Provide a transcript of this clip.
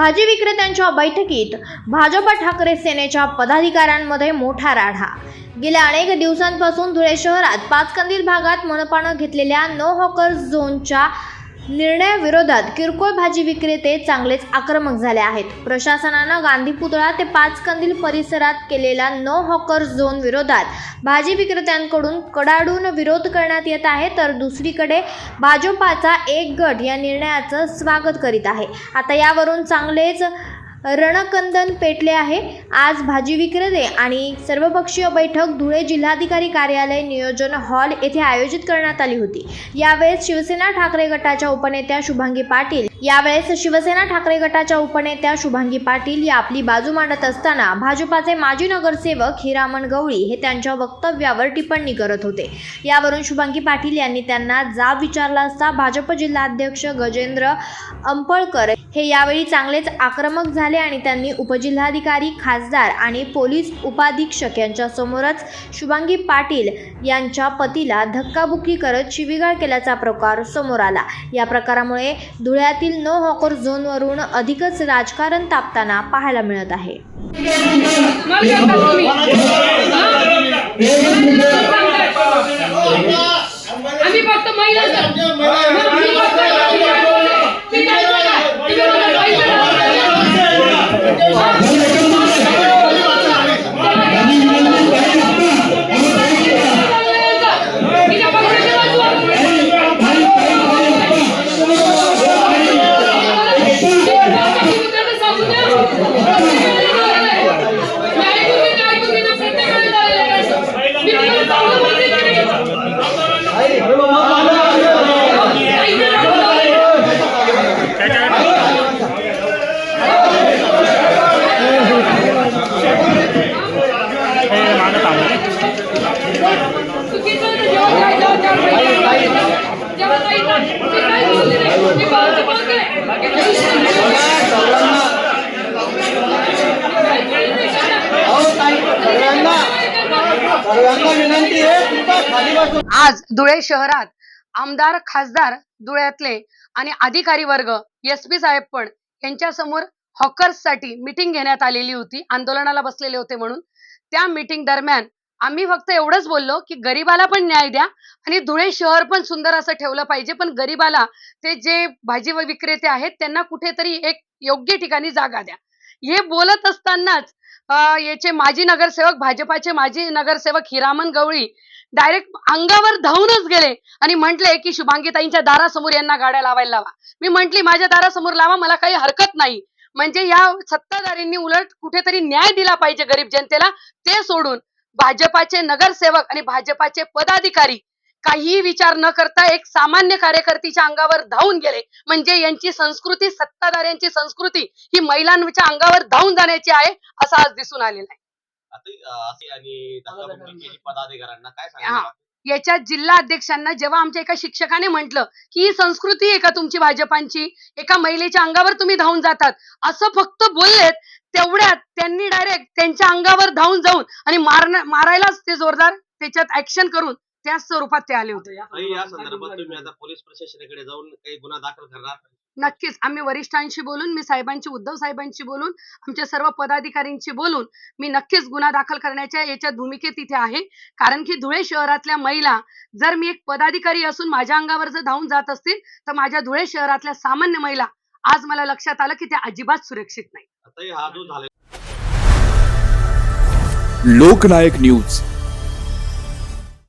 भाजी विक्रेत्यांच्या बैठकीत भाजप ठाकरे सेनेच्या पदाधिकाऱ्यांमध्ये मोठा राढा. गेल्या अनेक दिवसांपासून धुळे शहरात पाचकंदील भागात मनपानं घेतलेल्या नो हॉकर झोनच्या निर्णयाविरोधात किरकोळ भाजी विक्रेते चांगलेच आक्रमक झाले आहेत. प्रशासनानं गांधी पुतळा ते पाचकंदील परिसरात केलेल्या नो हॉकर झोन विरोधात भाजी विक्रेत्यांकडून कडाडून विरोध करण्यात येत आहे. तर दुसरीकडे भाजपाचा एक गट या निर्णयाचं स्वागत करीत आहे. आता यावरून चांगलेच रणकंदन पेटले आहे. आज भाजी विक्रेते आणि सर्वपक्षीय बैठक धुळे जिल्हाधिकारी कार्यालय नियोजन हॉल येथे आयोजित करण्यात आली होती. यावेळेस शिवसेना ठाकरे गटाच्या उपनेत्या शुभांगी पाटील यावेळेस शिवसेना ठाकरे गटाच्या उपनेत्या शुभांगी पाटील या आपली बाजू मांडत असताना भाजपाचे माजी नगरसेवक हिरामण गवळी हे त्यांच्या वक्तव्यावर टिप्पणी करत होते. यावरून शुभांगी पाटील यांनी त्यांना जाब विचारला असता भाजप जिल्हाध्यक्ष गजेंद्र अंपळकर हे यावेळी चांगलेच आक्रमक झाले आणि त्यांनी उपजिल्हाधिकारी खासदार आणि पोलीस उपाधीक्षक यांच्या समोरच शुभांगी पाटील यांच्या पतीला धक्काबुक्की करत शिवीगाळ केल्याचा प्रकार समोर आला. या प्रकारामुळे धुळ्यातील नो हॉकर झोनवरून अधिकच राजकारण तापताना पाहायला मिळत आहे. आम्ही फक्त महिला आज धुळे शहरात आमदार खासदार धुळ्यातले आणि अधिकारी वर्ग एस पी साहेब पण यांच्या समोर हॉकर्ससाठी मिटिंग घेण्यात आलेली होती. आंदोलनाला बसलेले होते म्हणून. त्या मिटिंग दरम्यान आम्ही फक्त एवढंच बोललो की गरीबाला पण न्याय द्या आणि धुळे शहर पण सुंदर असं ठेवलं पाहिजे. पण गरीबाला ते जे भाजी विक्रेते आहेत त्यांना कुठेतरी एक योग्य ठिकाणी जागा द्या. हे बोलत असतानाच अं, याचे माजी नगरसेवक भाजपाचे माजी नगरसेवक हिरामन गवळी डायरेक्ट अंगावर धावूनच गेले आणि म्हटले की शुभांगीताईंच्या दारासमोर यांना गाड्या लावायला लावा. मी म्हंटली माझ्या दारासमोर लावा मला काही हरकत नाही. म्हणजे या सत्ताधारींनी उलट कुठेतरी न्याय दिला पाहिजे गरीब जनतेला ते सोडून. भाजपाचे नगरसेवक आणि भाजपाचे पदाधिकारी काहीही विचार न करता एक सामान्य कार्यकर्तीच्या अंगावर धावून गेले. म्हणजे यांची संस्कृती सत्ताधाऱ्यांची संस्कृती ही महिलांच्या अंगावर धावून जाण्याची आहे असं आज दिसून आलेलं आहे. आता अं, असे आणि धक्काबुक्की केली पदाधिकाऱ्यांना काय हा. सांगितलं याच्या जिल्हा अध्यक्षांना जेव्हा आमच्या एका शिक्षकाने म्हटलं की ही संस्कृती आहे का तुमची भाजपांची? एका महिलेच्या अंगावर तुम्ही धावून जातात. असं फक्त बोललेत तेवढ्यात त्यांनी डायरेक्ट त्यांच्या अंगावर धावून जाऊन आणि मारण मारायलाच ते जोरदार त्याच्यात ऍक्शन करून त्याच स्वरूपात ते आले होते. आणि या संदर्भात तुम्ही आता पोलीस प्रशासनाकडे जाऊन काही गुन्हा दाखल करणार? नक्कीच. आम्ही वरिष्ठांशी बोलून मी साहेबांशी उद्धव साहेबांशी बोलून आमच्या सर्व पदाधिकाऱ्यांशी बोलून मी नक्कीच गुन्हा दाखल करण्याच्या याच्यात भूमिकेत इथे आहे. कारण की धुळे शहरातल्या महिला जर मी एक पदाधिकारी असून माझ्या अंगावर जर धावून जात असतील तर माझ्या धुळे शहरातल्या सामान्य महिला आज मला लक्षात आलं की त्या अजिबात सुरक्षित नाही हा जो लोकनायक न्यूज.